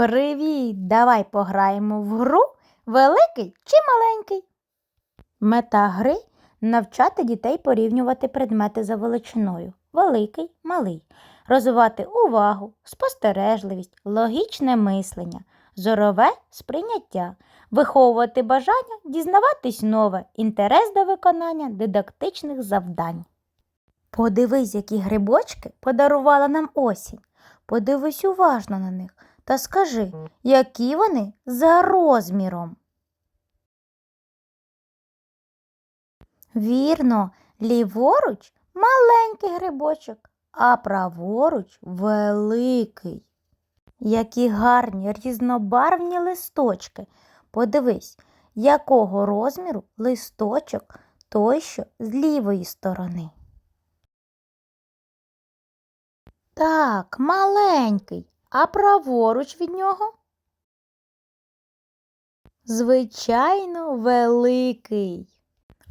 Привіт! Давай пограємо в гру великий чи маленький. Мета гри навчати дітей порівнювати предмети за величиною великий, малий, розвивати увагу, спостережливість, логічне мислення, зорове сприйняття, виховувати бажання, дізнаватись нове, інтерес до виконання дидактичних завдань. Подивись, які грибочки подарувала нам осінь. Подивись уважно на них та скажи, які вони за розміром. Вірно, ліворуч маленький грибочок, а праворуч великий. Які гарні різнобарвні листочки. Подивись, якого розміру листочок той, що з лівої сторони. Так, маленький, а праворуч від нього? Звичайно, великий.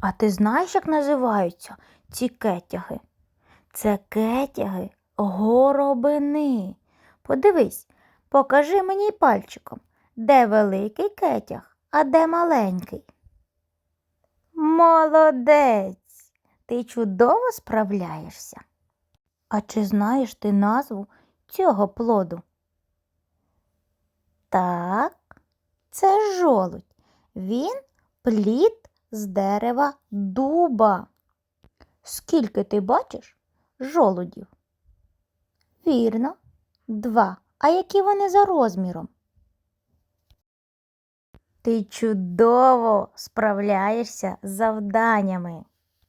А ти знаєш, як називаються ці кетяги? Це кетяги горобини. Подивись, покажи мені пальчиком, де великий кетяг, а де маленький. Молодець! Ти чудово справляєшся. А чи знаєш ти назву цього плоду? Так, це жолудь. Він плід з дерева дуба. Скільки ти бачиш жолудів? Вірно, два. А які вони за розміром? Ти чудово справляєшся з завданнями.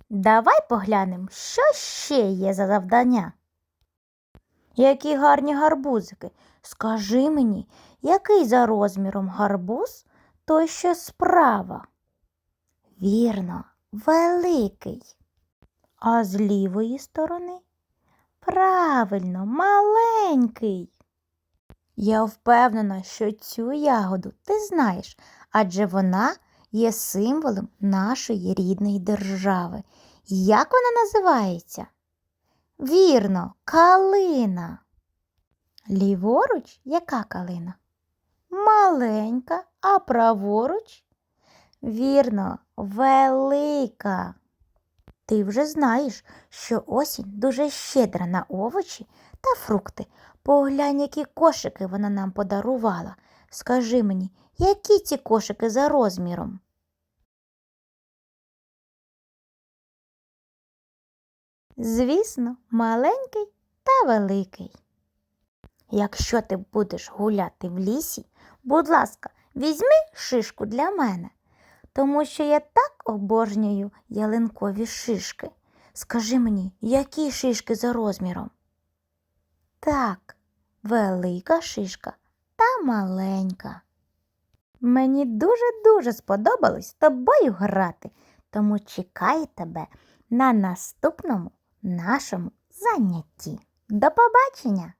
Давай поглянемо, що ще є за завдання. Які гарні гарбузики. Скажи мені, який за розміром гарбуз той що справа? Вірно, великий. А з лівої сторони? Правильно, маленький. Я впевнена, що цю ягоду ти знаєш, адже вона є символом нашої рідної держави. Як вона називається? Вірно, калина. Ліворуч яка калина? Маленька, а праворуч? Вірно, велика. Ти вже знаєш, що осінь дуже щедра на овочі та фрукти. Поглянь, які кошики вона нам подарувала. Скажи мені, які ці кошики за розміром? Звісно, маленький та великий. Якщо ти будеш гуляти в лісі, будь ласка, візьми шишку для мене, тому що я так обожнюю ялинкові шишки. Скажи мені, які шишки за розміром? Так, велика шишка та маленька. Мені дуже-дуже сподобалось з тобою грати, тому чекаю тебе на наступному нашому занятті. До побачення!